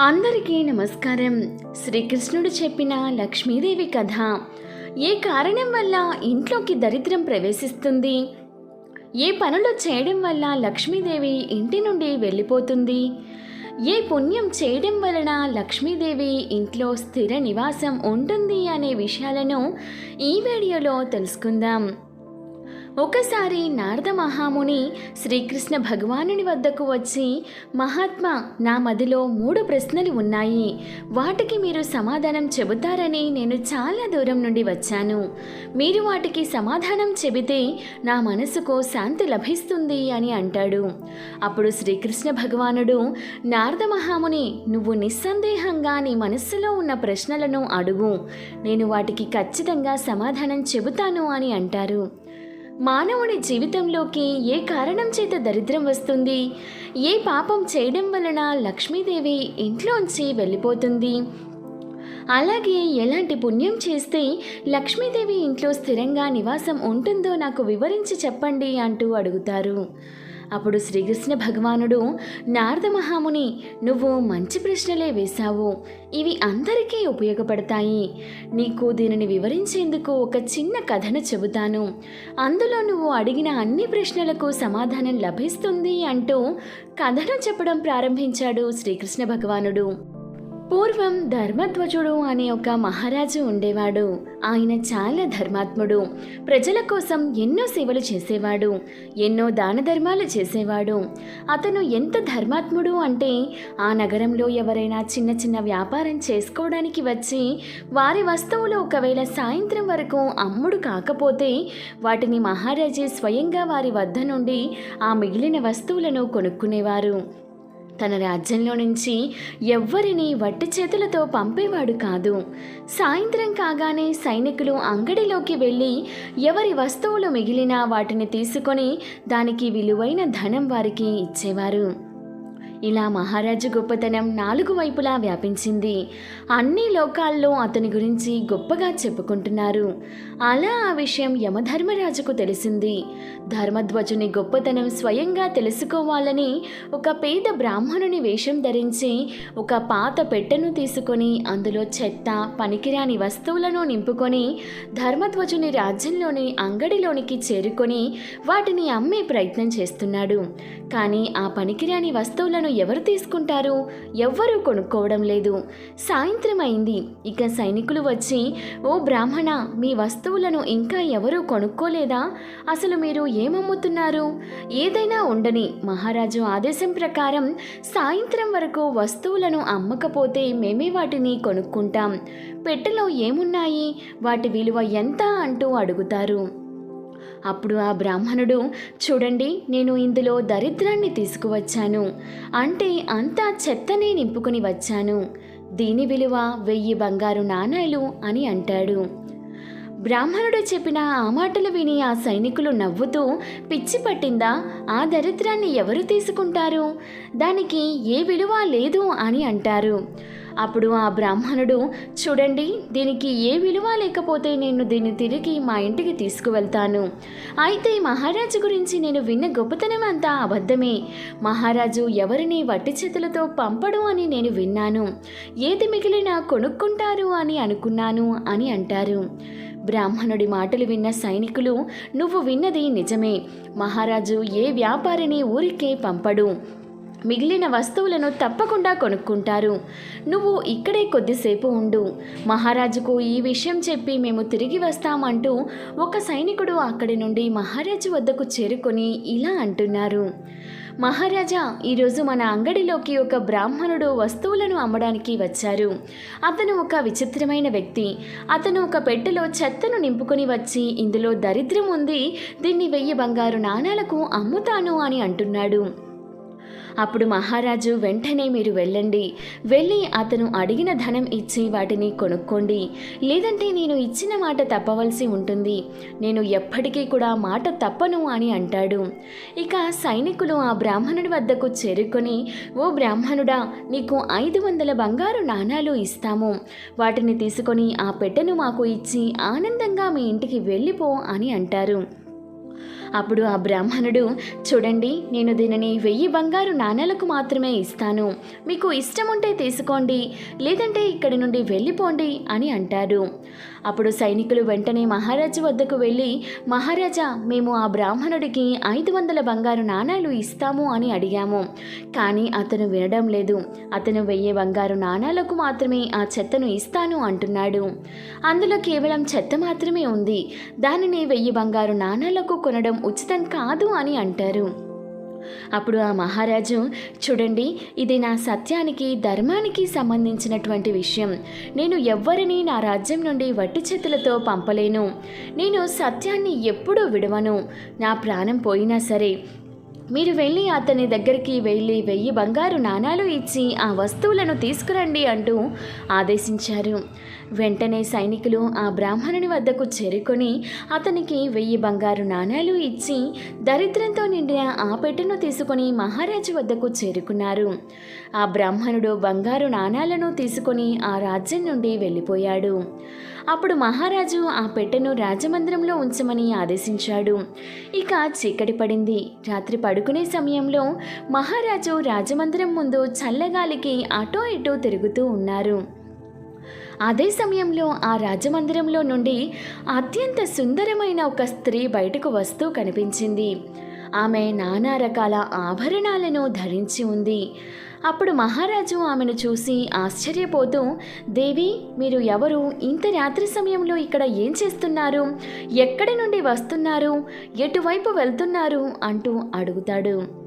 అందరికీ నమస్కారం. శ్రీకృష్ణుడు చెప్పిన లక్ష్మీదేవి కథ. ఏ కారణం వల్ల ఇంట్లోకి దరిద్రం ప్రవేశిస్తుంది? ఏ పనులు చేయడం వల్ల లక్ష్మీదేవి ఇంటి నుండి వెళ్ళిపోతుంది? ఏ పుణ్యం చేయడం వలన లక్ష్మీదేవి ఇంట్లో స్థిర నివాసం ఉంటుంది అనే విషయాలను ఈ వీడియోలో తెలుసుకుందాం. ఒకసారి నారద మహాముని శ్రీకృష్ణ భగవానుని వద్దకు వచ్చి మహాత్మా నా మదిలో మూడు ప్రశ్నలు ఉన్నాయి. వాటికి మీరు సమాధానం చెబుతారని నేను చాలా దూరం నుండి వచ్చాను. మీరు వాటికి సమాధానం చెబితే నా మనసుకు శాంతి లభిస్తుంది అని అంటాడు. అప్పుడు శ్రీకృష్ణ భగవానుడు నారద మహాముని నువ్వు నిస్సందేహంగా నీ మనస్సులో ఉన్న ప్రశ్నలను అడుగు. నేను వాటికి ఖచ్చితంగా సమాధానం చెబుతాను అని అంటారు. మానవుడి జీవితంలోకి ఏ కారణం చేత దరిద్రం వస్తుంది? ఏ పాపం చేయడం వలన లక్ష్మీదేవి ఇంట్లోంచి వెళ్ళిపోతుంది? అలాగే ఎలాంటి పుణ్యం చేస్తే లక్ష్మీదేవి ఇంట్లో స్థిరంగా నివాసం ఉంటుందో నాకు వివరించి చెప్పండి అంటూ అడుగుతారు. అప్పుడు శ్రీకృష్ణ భగవానుడు నారద మహాముని నువ్వు మంచి ప్రశ్నలే వేశావు. ఇవి అందరికీ ఉపయోగపడతాయి. నీకు దీనిని వివరించేందుకు ఒక చిన్న కథను చెబుతాను. అందులో నువ్వు అడిగిన అన్ని ప్రశ్నలకు సమాధానం లభిస్తుంది అంటూ కథను చెప్పడం ప్రారంభించాడు శ్రీకృష్ణ భగవానుడు. పూర్వం ధర్మధ్వజుడు అనే ఒక మహారాజు ఉండేవాడు. ఆయన చాలా ధర్మాత్ముడు. ప్రజల కోసం ఎన్నో సేవలు చేసేవాడు. ఎన్నో దాన ధర్మాలు చేసేవాడు. అతను ఎంత ధర్మాత్ముడు అంటే ఆ నగరంలో ఎవరైనా చిన్న చిన్న వ్యాపారం చేసుకోవడానికి వచ్చి వారి వస్తువులు ఒకవేళ సాయంత్రం వరకు అమ్ముడు కాకపోతే వాటిని మహారాజే స్వయంగా వారి వద్ద నుండి ఆ మిగిలిన వస్తువులను కొనుక్కునేవారు. తన రాజ్యంలో నుంచి ఎవ్వరిని వట్టి చేతులతో పంపేవాడు కాదు. సాయంత్రం కాగానే సైనికులు అంగడిలోకి వెళ్ళి ఎవరి వస్తువులు మిగిలినా వాటిని తీసుకొని దానికి విలువైన ధనం వారికి ఇచ్చేవారు. ఇలా మహారాజు గొప్పతనం నాలుగు వైపులా వ్యాపించింది. అన్ని లోకాల్లో అతని గురించి గొప్పగా చెప్పుకుంటున్నారు. అలా ఆ విషయం యమధర్మరాజుకు తెలిసింది. ధర్మధ్వజుని గొప్పతనం స్వయంగా తెలుసుకోవాలని ఒక పేద బ్రాహ్మణుని వేషం ధరించి ఒక పాత పెట్టెను తీసుకొని అందులో చెత్త పనికిరాని వస్తువులను నింపుకొని ధర్మధ్వజుని రాజ్యంలోని అంగడిలోనికి చేరుకొని వాటిని అమ్మే ప్రయత్నం చేస్తున్నాడు. కానీ ఆ పనికిరాని వస్తువులను ఎవరు తీసుకుంటారు? ఎవ్వరూ కొనుక్కోవడం లేదు. సాయంత్రం అయింది. ఇక సైనికులు వచ్చి ఓ బ్రాహ్మణ మీ వస్తువులను ఇంకా ఎవరూ కొనుక్కోలేదా? అసలు మీరు ఏమమ్ముతున్నారు? ఏదైనా ఉండని. మహారాజు ఆదేశం ప్రకారం సాయంత్రం వరకు వస్తువులను అమ్మకపోతే మేమే వాటిని కొనుక్కుంటాం. పెట్టెలో ఏమున్నాయి? వాటి విలువ ఎంత? అంటూ అడుగుతారు. అప్పుడు ఆ బ్రాహ్మణుడు చూడండి నేను ఇందులో దరిద్రాన్ని తీసుకువచ్చాను. అంటే అంతా చెత్తనే నింపుకుని వచ్చాను. దీని విలువ వెయ్యి బంగారు నాణాలు అని అంటాడు. బ్రాహ్మణుడు చెప్పిన ఆ మాటలు విని ఆ సైనికులు నవ్వుతూ పిచ్చి పట్టిందా? ఆ దరిద్రాన్ని ఎవరు తీసుకుంటారు? దానికి ఏ విలువ లేదు అని అంటారు. అప్పుడు ఆ బ్రాహ్మణుడు చూడండి దీనికి ఏ విలువ లేకపోతే నేను దీన్ని తిరిగి మా ఇంటికి తీసుకువెళ్తాను. అయితే మహారాజు గురించి నేను విన్న గొప్పతనం అంతా అబద్ధమే. మహారాజు ఎవరిని వట్టి చేతులతో పంపడు అని నేను విన్నాను. ఏది మిగిలినా కొనుక్కుంటారు అని అనుకున్నాను అని అంటారు. బ్రాహ్మణుడి మాటలు విన్న సైనికులు నువ్వు విన్నది నిజమే. మహారాజు ఏ వ్యాపారిని ఊరికే పంపడు. మిగిలిన వస్తువులను తప్పకుండా కొనుక్కుంటారు. నువ్వు ఇక్కడే కొద్దిసేపు ఉండు. మహారాజుకు ఈ విషయం చెప్పి మేము తిరిగి వస్తామంటూ ఒక సైనికుడు అక్కడి నుండి మహారాజు వద్దకు చేరుకొని ఇలా అంటున్నారు. మహారాజా ఈరోజు మన అంగడిలోకి ఒక బ్రాహ్మణుడు వస్తువులను అమ్మడానికి వచ్చారు. అతను ఒక విచిత్రమైన వ్యక్తి. అతను ఒక పెట్టెలో చెత్తను నింపుకొని వచ్చి ఇందులో దరిద్రం ఉంది దీన్ని వెయ్యి బంగారు నాణాలకు అమ్ముతాను అని అంటున్నాడు. అప్పుడు మహారాజు వెంటనే మీరు వెళ్ళండి. వెళ్ళి అతను అడిగిన ధనం ఇచ్చి వాటిని కొనుక్కోండి. లేదంటే నేను ఇచ్చిన మాట తప్పవలసి ఉంటుంది. నేను ఎప్పటికీ కూడా మాట తప్పను అని అంటాడు. ఇక సైనికులు ఆ బ్రాహ్మణుడి వద్దకు చేరుకొని ఓ బ్రాహ్మణుడా నీకు ఐదు వందల బంగారు నాణాలు ఇస్తాము. వాటిని తీసుకొని ఆ పెట్టెను మాకు ఇచ్చి ఆనందంగా మీ ఇంటికి వెళ్ళిపో అని అంటారు. అప్పుడు ఆ బ్రాహ్మణుడు చూడండి నేను దీనిని వెయ్యి బంగారు నాణేలకు మాత్రమే ఇస్తాను. మీకు ఇష్టం ఉంటే తీసుకోండి లేదంటే ఇక్కడి నుండి వెళ్ళిపోండి అని అంటారు అప్పుడు సైనికులు వెంటనే మహారాజు వద్దకు వెళ్ళి మహారాజా మేము ఆ బ్రాహ్మణుడికి ఐదు వందల బంగారు నాణాలు ఇస్తాము అని అడిగాము. కానీ అతను వినడం లేదు. అతను వెయ్యి బంగారు నాణాలకు మాత్రమే ఆ చెత్తను ఇస్తాను అంటున్నాడు. అందులో కేవలం చెత్త మాత్రమే ఉంది. దానిని వెయ్యి బంగారు నాణాలకు కొనడం ఉచితం కాదు అని అంటారు. అప్పుడు ఆ మహారాజు చూడండి ఇది నా సత్యానికి ధర్మానికి సంబంధించినటువంటి విషయం. నేను ఎవ్వరిని నా రాజ్యం నుండి వట్టి చేతులతో పంపలేను. నేను సత్యాన్ని ఎప్పుడూ విడవను. నా ప్రాణం పోయినా సరే మీరు వెళ్ళి అతని దగ్గరికి వెళ్ళి వెయ్యి బంగారు నాణాలు ఇచ్చి ఆ వస్తువులను తీసుకురండి అంటూ ఆదేశించారు. వెంటనే సైనికులు ఆ బ్రాహ్మణుని వద్దకు చేరుకొని అతనికి వెయ్యి బంగారు నాణాలు ఇచ్చి దరిద్రంతో నిండిన ఆ పెట్టెను తీసుకొని మహారాజు వద్దకు చేరుకున్నారు. ఆ బ్రాహ్మణుడు బంగారు నాణాలను తీసుకొని ఆ రాజ్యం నుండి వెళ్ళిపోయాడు. అప్పుడు మహారాజు ఆ పెట్టెను రాజమందిరంలో ఉంచమని ఆదేశించాడు. ఇక చీకటి పడింది. రాత్రి పడుకునే సమయంలో మహారాజు రాజమందిరం ముందు చల్లగాలికి అటో ఇటో తిరుగుతూ ఉన్నారు. అదే సమయంలో ఆ రాజమందిరంలో నుండి అత్యంత సుందరమైన ఒక స్త్రీ బయటకు వస్తూ కనిపించింది. ఆమె నానా రకాల ఆభరణాలను ధరించి ఉంది. అప్పుడు మహారాజు ఆమెను చూసి ఆశ్చర్యపోతూ దేవి మీరు ఎవరు? ఇంత రాత్రి సమయంలో ఇక్కడ ఏం చేస్తున్నారు? ఎక్కడి నుండి వస్తున్నారు? ఎటువైపు వెళ్తున్నారు? అంటూ అడుగుతాడు.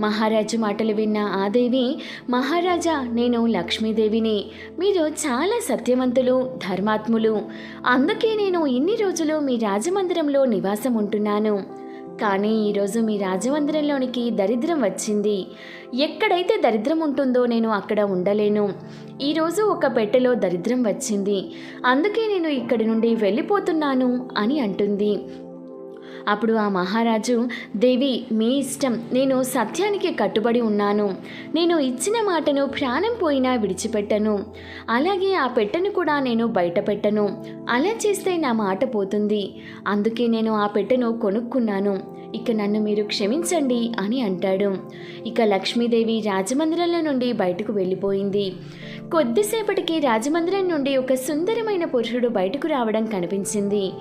మహారాజు మాటలు విన్న ఆ దేవి మహారాజా నేను లక్ష్మీదేవిని. మీరు చాలా సత్యవంతులు ధర్మాత్ములు. అందుకే నేను ఇన్ని రోజులు మీ రాజమందిరంలో నివాసం ఉంటున్నాను కానీ ఈరోజు మీ రాజమందిరంలోనికి దరిద్రం వచ్చింది. ఎక్కడైతే దరిద్రం ఉంటుందో నేను అక్కడ ఉండలేను. ఈరోజు ఒక పెట్టెలో దరిద్రం వచ్చింది. అందుకే నేను ఇక్కడి నుండి వెళ్ళిపోతున్నాను అని అంటుంది. అప్పుడు ఆ మహారాజు దేవి మీ ఇష్టం. నేను సత్యానికి కట్టుబడి ఉన్నాను. నేను ఇచ్చిన మాటను ప్రాణం పోయినా విడిచిపెట్టను. అలాగే ఆ పెట్టెను కూడా నేను బయట పెట్టను అలా చేస్తే నా మాట పోతుంది. అందుకే నేను ఆ పెట్టెను కొనుక్కున్నాను. ఇక నన్ను మీరు క్షమించండి అని అంటాడు. ఇక లక్ష్మీదేవి రాజమందిరంలో నుండి బయటకు వెళ్ళిపోయింది. కొద్దిసేపటికి రాజమందిరం నుండి ఒక సుందరమైన పురుషుడు బయటకు రావడం కనిపించింది.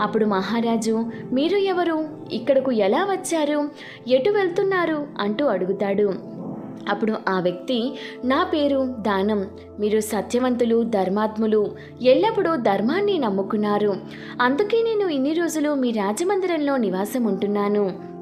అప్పుడు మహారాజు మీరు ఎవరు? ఇక్కడకు ఎలా వచ్చారు? ఎటు వెళ్తున్నారు? అంటూ అడుగుతాడు. అప్పుడు ఆ వ్యక్తి నా పేరు దానం. మీరు సత్యవంతులు ధర్మాత్ములు. ఎల్లప్పుడూ ధర్మాన్ని నమ్ముకున్నారు. అందుకే నేను ఇన్ని రోజులు మీ రాజమందిరంలో నివాసం ఉంటున్నాను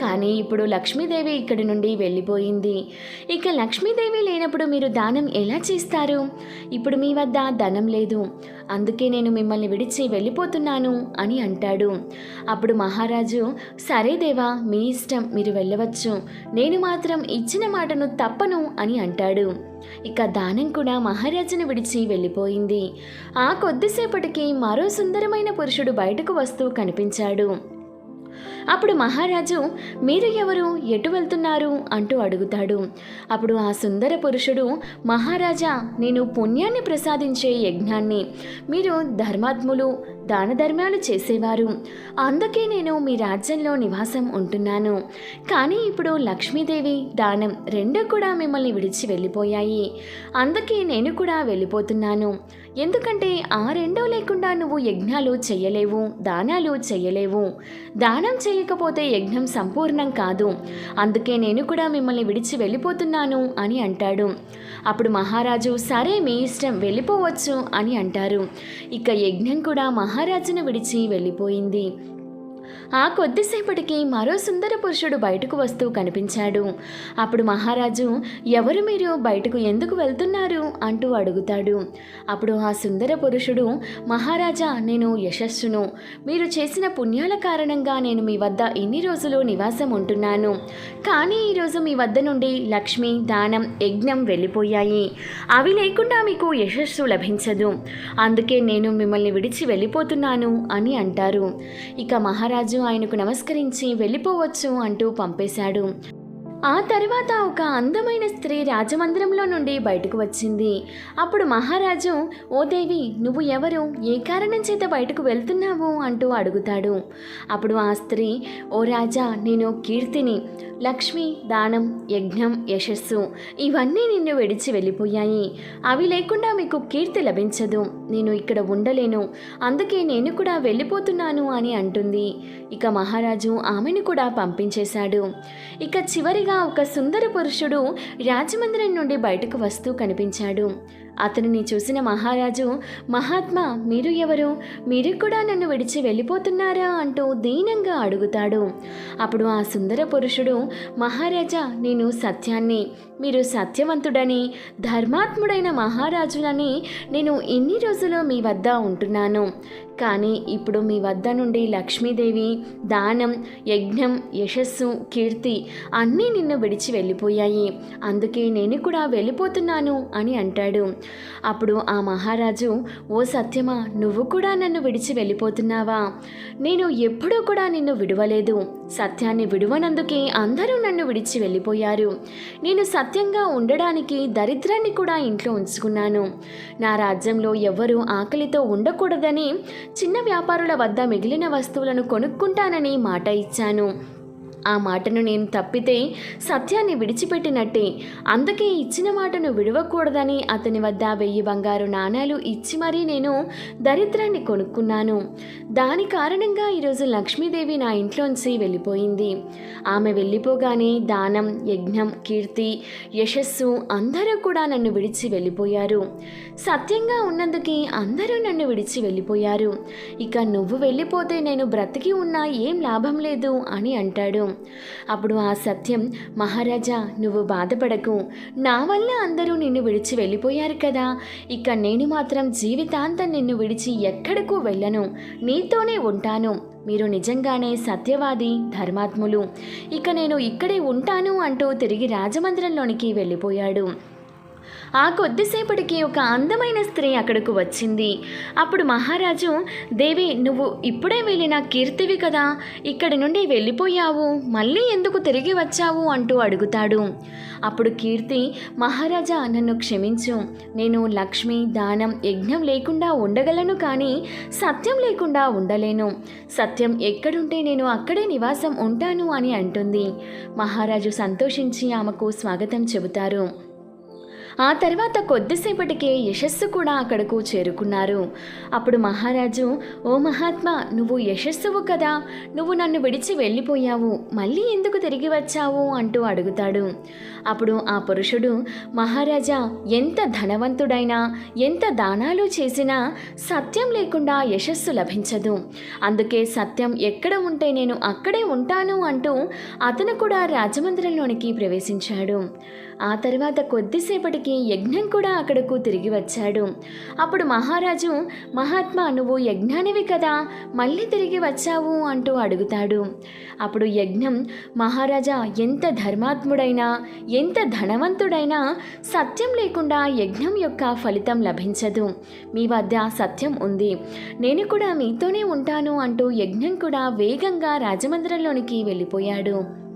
కానీ ఇప్పుడు లక్ష్మీదేవి ఇక్కడి నుండి వెళ్ళిపోయింది. ఇక లక్ష్మీదేవి లేనప్పుడు మీరు దానం ఎలా చేస్తారు? ఇప్పుడు మీ వద్ద ధనం లేదు. అందుకే నేను మిమ్మల్ని విడిచి వెళ్ళిపోతున్నాను అని అంటాడు. అప్పుడు మహారాజు సరే దేవా మీ ఇష్టం మీరు వెళ్ళవచ్చు. నేను మాత్రం ఇచ్చిన మాటను తప్పను అని అంటాడు. ఇక దానం కూడా మహారాజును విడిచి వెళ్ళిపోయింది. ఆ కొద్దిసేపటికి మరో సుందరమైన పురుషుడు బయటకు వస్తూ కనిపించాడు. అప్పుడు మహారాజు మీరు ఎవరు? ఎటు వెళ్తున్నారు? అంటూ అడుగుతాడు. అప్పుడు ఆ సుందర పురుషుడు మహారాజా నేను పుణ్యాన్ని ప్రసాదించే యజ్ఞాన్ని. మీరు ధర్మాత్ములు దాన ధర్మాలు చేసేవారు. అందుకే నేను మీ రాజ్యంలో నివాసం ఉంటున్నాను. కానీ ఇప్పుడు లక్ష్మీదేవి దానం రెండూ కూడా మిమ్మల్ని విడిచి వెళ్ళిపోయాయి. అందుకే నేను కూడా వెళ్ళిపోతున్నాను. ఎందుకంటే ఆ రెండో లేకుండా నువ్వు యజ్ఞాలు చేయలేవు దానాలు చేయలేవు. దానం చేయకపోతే యజ్ఞం సంపూర్ణం కాదు. అందుకే నేను కూడా మిమ్మల్ని విడిచి వెళ్ళిపోతున్నాను అని అంటాడు. అప్పుడు మహారాజు సరే మీ ఇష్టం వెళ్ళిపోవచ్చు అని అంటారు. ఇక యజ్ఞం కూడా మహారాజును విడిచి వెళ్ళిపోయింది. ఆ కొద్దిసేపటికి మరో సుందర పురుషుడు బయటకు వస్తూ కనిపించాడు. అప్పుడు మహారాజు ఎవరు మీరు? బయటకు ఎందుకు వెళ్తున్నారు? అంటూ అడుగుతాడు. అప్పుడు ఆ సుందర పురుషుడు మహారాజా నేను యశస్సును. మీరు చేసిన పుణ్యాల కారణంగా నేను మీ వద్ద ఇన్ని రోజులు నివాసం ఉంటున్నాను. కానీ ఈరోజు మీ వద్ద నుండి లక్ష్మి దానం యజ్ఞం వెళ్ళిపోయాయి. అవి లేకుండా మీకు యశస్సు లభించదు. అందుకే నేను మిమ్మల్ని విడిచి వెళ్ళిపోతున్నాను అని అంటారు. ఇక మహారాజు ఆయనకు నమస్కరించి వెళ్ళిపోవచ్చు అంటూ పంపేశాడు. ఆ తర్వాత ఒక అందమైన స్త్రీ రాజమందిరంలో నుండి బయటకు వచ్చింది. అప్పుడు మహారాజు ఓ దేవి నువ్వు ఎవరు? ఏ కారణం చేత బయటకు వెళ్తున్నావు? అంటూ అడుగుతాడు. అప్పుడు ఆ స్త్రీ ఓ రాజా నేను కీర్తిని లక్ష్మి దానం యజ్ఞం యశస్సు ఇవన్నీ నిన్ను విడిచి వెళ్ళిపోయాయి. అవి లేకుండా మీకు కీర్తి లభించదు. నేను ఇక్కడ ఉండలేను. అందుకే నేను కూడా వెళ్ళిపోతున్నాను అని అంటుంది. ఇక మహారాజు ఆమెను కూడా పంపించేశాడు. ఇక చివరిగా ఒక సుందర పురుషుడు రాజమందిరం నుండి బయటకు వస్తూ కనిపించాడు. అతనిని చూసిన మహారాజు మహాత్మా మీరు ఎవరు? మీరు కూడా నన్ను విడిచి వెళ్ళిపోతున్నారా? అంటూ దీనంగా అడుగుతాడు. అప్పుడు ఆ సుందర పురుషుడు మహారాజా నేను సత్యాన్ని మీరు సత్యవంతుడని ధర్మాత్ముడైన మహారాజునని నేను ఇన్ని రోజులు మీ వద్ద ఉంటున్నాను. కానీ ఇప్పుడు మీ వద్ద నుండి లక్ష్మీదేవి దానం యజ్ఞం యశస్సు కీర్తి అన్నీ నిన్ను విడిచి వెళ్ళిపోయాయి. అందుకే నేను కూడా వెళ్ళిపోతున్నాను అని అంటాడు. అప్పుడు ఆ మహారాజు ఓ సత్యమా నువ్వు కూడా నన్ను విడిచి వెళ్ళిపోతున్నావా? నేను ఎప్పుడూ కూడా నిన్ను విడవలేదు. సత్యాన్ని విడువనందుకే అందరూ నన్ను విడిచి వెళ్ళిపోయారు. నేను సత్యంగా ఉండడానికి దరిద్రాన్ని కూడా ఇంట్లో ఉంచుకున్నాను. నా రాజ్యంలో ఎవ్వరూ ఆకలితో ఉండకూడదని చిన్న వ్యాపారుల వద్ద మిగిలిన వస్తువులను కొనుక్కుంటానని మాట ఇచ్చాను. ఆ మాటను నేను తప్పితే సత్యాన్ని విడిచిపెట్టినట్టే. అందుకే ఇచ్చిన మాటను విడవకూడదని అతని వద్ద వెయ్యి బంగారు నాణాలు ఇచ్చి మరీ నేను దరిద్రాన్ని కొనుక్కున్నాను. దాని కారణంగా ఈరోజు లక్ష్మీదేవి నా ఇంట్లోంచి వెళ్ళిపోయింది. ఆమె వెళ్ళిపోగానే దానం యజ్ఞం కీర్తి యశస్సు అందరూ కూడా నన్ను విడిచి వెళ్ళిపోయారు. సత్యంగా ఉన్నందుకే అందరూ నన్ను విడిచి వెళ్ళిపోయారు. ఇక నువ్వు వెళ్ళిపోతే నేను బ్రతికి ఉన్నా ఏం లాభం లేదు అని అంటాడు. అప్పుడు ఆ సత్యం మహారాజా నువ్వు బాధపడకు. నా వల్ల అందరూ నిన్ను విడిచి వెళ్ళిపోయారు కదా. ఇక నేను మాత్రం జీవితాంతం నిన్ను విడిచి ఎక్కడకు వెళ్ళను. నీతోనే ఉంటాను. మీరు నిజంగానే సత్యవాది ధర్మాత్ములు. ఇక నేను ఇక్కడే ఉంటాను అంటూ తిరిగి రాజమందిరంలోనికి వెళ్ళిపోయాడు. ఆ కొద్దిసేపటికి ఒక అందమైన స్త్రీ అక్కడకు వచ్చింది. అప్పుడు మహారాజు దేవి నువ్వు ఇప్పుడే వెళ్ళిన కీర్తివి కదా? ఇక్కడి నుండి వెళ్ళిపోయావు. మళ్ళీ ఎందుకు తిరిగి వచ్చావు? అంటూ అడుగుతాడు. అప్పుడు కీర్తి మహారాజా నన్ను క్షమించు. నేను లక్ష్మి దానం యజ్ఞం లేకుండా ఉండగలను కానీ సత్యం లేకుండా ఉండలేను. సత్యం ఎక్కడుంటే నేను అక్కడే నివాసం ఉంటాను అని అంటుంది. మహారాజు సంతోషించి ఆమెకు స్వాగతం చెబుతారు. ఆ తర్వాత కొద్దిసేపటికే యశస్సు కూడా అక్కడకు చేరుకున్నారు. అప్పుడు మహారాజు ఓ మహాత్మా నువ్వు యశస్సువు కదా. నువ్వు నన్ను విడిచి వెళ్ళిపోయావు. మళ్ళీ ఎందుకు తిరిగి వచ్చావు? అంటూ అడుగుతాడు. అప్పుడు ఆ పురుషుడు మహారాజా ఎంత ధనవంతుడైనా ఎంత దానాలు చేసినా సత్యం లేకుండా యశస్సు లభించదు. అందుకే సత్యం ఎక్కడ ఉంటే నేను అక్కడే ఉంటాను అంటూ అతను కూడా రాజమందిరంలోనికి ప్రవేశించాడు. ఆ తర్వాత కొద్దిసేపటికి యజ్ఞం కూడా అక్కడకు తిరిగి వచ్చాడు. అప్పుడు మహారాజు మహాత్మా నువ్వు యజ్ఞానివి కదా మళ్ళీ తిరిగి వచ్చావు అంటూ అడుగుతాడు. అప్పుడు యజ్ఞం మహారాజా ఎంత ధర్మాత్ముడైనా ఎంత ధనవంతుడైనా సత్యం లేకుండా యజ్ఞం యొక్క ఫలితం లభించదు. మీ వద్ద సత్యం ఉంది. నేను కూడా మీతోనే ఉంటాను అంటూ యజ్ఞం కూడా వేగంగా రాజమందిరంలోనికి వెళ్ళిపోయాడు.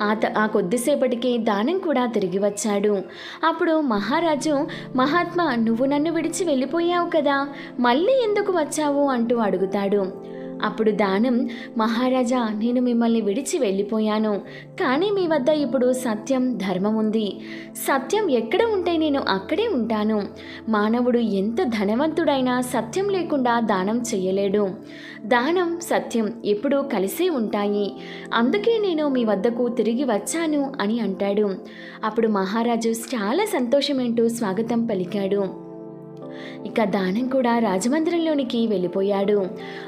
ఆ త ఆ కొద్దిసేపటికి దానం కూడా తిరిగి వచ్చాడు. అప్పుడు మహారాజు మహాత్మా నువ్వు నన్ను విడిచి వెళ్ళిపోయావు కదా మళ్ళీ ఎందుకు వచ్చావు? అంటూ అడుగుతాడు. అప్పుడు దానం మహారాజా నేను మిమ్మల్ని విడిచి వెళ్ళిపోయాను. కానీ మీ వద్ద ఇప్పుడు సత్యం ధర్మం ఉంది. సత్యం ఎక్కడ ఉంటే నేను అక్కడే ఉంటాను. మానవుడు ఎంత ధనవంతుడైనా సత్యం లేకుండా దానం చేయలేడు. దానం సత్యం ఎప్పుడూ కలిసే ఉంటాయి. అందుకే నేను మీ వద్దకు తిరిగి వచ్చాను అని అంటాడు. అప్పుడు మహారాజు చాలా సంతోషమేంటూ స్వాగతం పలికాడు. ఇక దానం కూడా రాజమందిరంలోనికి వెళ్ళిపోయాడు.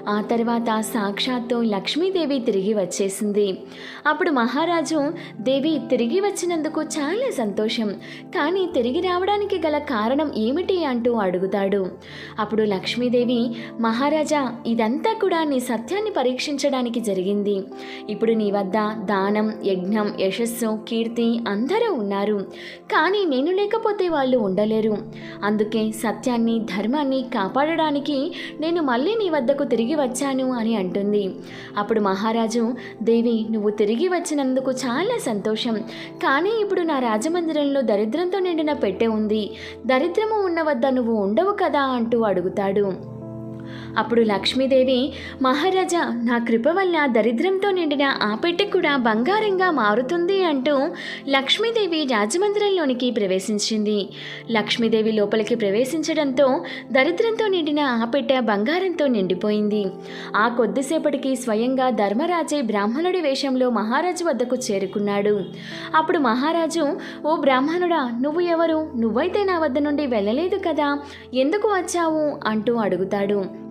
ఆ తర్వాత సాక్షాత్తు లక్ష్మీదేవి తిరిగి వచ్చేసింది. అప్పుడు మహారాజు దేవి తిరిగి వచ్చినందుకు చాలా సంతోషం. కానీ తిరిగి రావడానికి గల కారణం ఏమిటి? అంటూ అడుగుతాడు. అప్పుడు లక్ష్మీదేవి మహారాజా ఇదంతా కూడా నీ సత్యాన్ని పరీక్షించడానికి జరిగింది. ఇప్పుడు నీ వద్ద దానం యజ్ఞం యశస్సు కీర్తి అందరూ ఉన్నారు. కానీ నేను లేకపోతే వాళ్ళు ఉండలేరు. అందుకే సత్యాన్ని ధర్మాన్ని కాపాడడానికి నేను మళ్ళీ నీ వద్దకు తిరిగి వచ్చాను అని అంటుంది. అప్పుడు మహారాజు దేవి నువ్వు తిరిగి వచ్చినందుకు చాలా సంతోషం. కానీ ఇప్పుడు నా రాజమందిరంలో దరిద్రంతో నిండిన పెట్టె ఉంది. దరిద్రము ఉన్న వద్ద నువ్వు ఉండవు కదా అంటూ అడుగుతాడు. అప్పుడు లక్ష్మీదేవి మహారాజా నా కృప వల్ల దరిద్రంతో నిండిన ఆ పెట్టె కూడా బంగారంగా మారుతుంది అంటూ లక్ష్మీదేవి రాజమందిరంలోనికి ప్రవేశించింది. లక్ష్మీదేవి లోపలికి ప్రవేశించడంతో దరిద్రంతో నిండిన ఆ పెట్టె బంగారంతో నిండిపోయింది. ఆ కొద్దిసేపటికి స్వయంగా ధర్మరాజే బ్రాహ్మణుడి వేషంలో మహారాజు వద్దకు చేరుకున్నాడు. అప్పుడు మహారాజు ఓ బ్రాహ్మణుడా నువ్వు ఎవరు? నువ్వైతే నా వద్ద నుండి వెళ్ళలేదు కదా? ఎందుకు వచ్చావు? అంటూ అడుగుతాడు.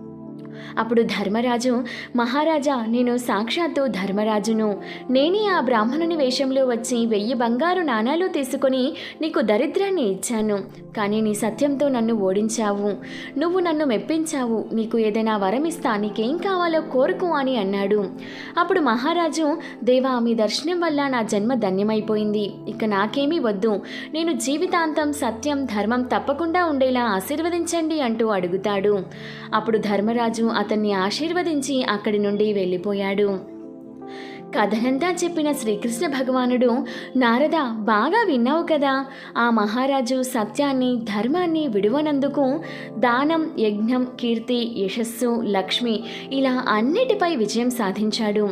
అప్పుడు ధర్మరాజు మహారాజా నేను సాక్షాత్తు ధర్మరాజును. నేనే ఆ బ్రాహ్మణుని వేషంలో వచ్చి వెయ్యి బంగారు నాణాలు తీసుకొని నీకు దరిద్రాన్ని ఇచ్చాను. కానీ నీ సత్యంతో నన్ను ఓడించావు. నువ్వు నన్ను మెప్పించావు. నీకు ఏదైనా వరం ఇస్తా నీకేం కావాలో కోరుకు అని అన్నాడు. అప్పుడు మహారాజు దేవా మీ దర్శనం వల్ల నా జన్మ ధన్యమైపోయింది. ఇక నాకేమీ వద్దు. నేను జీవితాంతం సత్యం ధర్మం తప్పకుండా ఉండేలా ఆశీర్వదించండి అంటూ అడుగుతాడు. అప్పుడు ధర్మరాజు అతన్ని ఆశీర్వదించి అక్కడి నుండి వెళ్ళిపోయాడు. కథనంతా చెప్పిన శ్రీకృష్ణ భగవానుడు నారద బాగా విన్నావు కదా. ఆ మహారాజు సత్యాన్ని ధర్మాన్ని విడువనందుకు దానం యజ్ఞం కీర్తి యశస్సు లక్ష్మి ఇలా అన్నిటిపై విజయం సాధించాడు.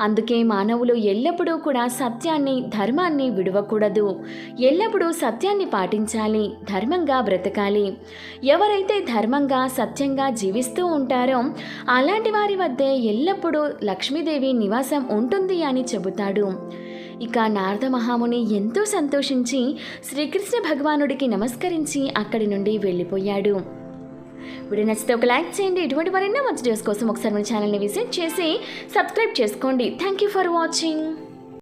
అందుకే మానవులు ఎల్లప్పుడూ కూడా సత్యాన్ని ధర్మాన్ని విడవకూడదు. ఎల్లప్పుడూ సత్యాన్ని పాటించాలి ధర్మంగా బ్రతకాలి. ఎవరైతే ధర్మంగా సత్యంగా జీవిస్తూ ఉంటారో అలాంటి వారి వద్దే ఎల్లప్పుడూ లక్ష్మీదేవి నివాసం ఉంటుంది ఉంటుంది అని చెబుతాడు. ఇక నారద మహాముని ఎంతో సంతోషించి శ్రీకృష్ణ భగవానుడికి నమస్కరించి అక్కడి నుండి వెళ్ళిపోయాడు. వీడియో నచ్చితే ఒక లైక్ చేయండి. ఇటువంటి మరెన్నో మంచి డేస్ కోసం ఒకసారి మన ఛానల్ని విజిట్ చేసి సబ్స్క్రైబ్ చేసుకోండి. Thank you for watching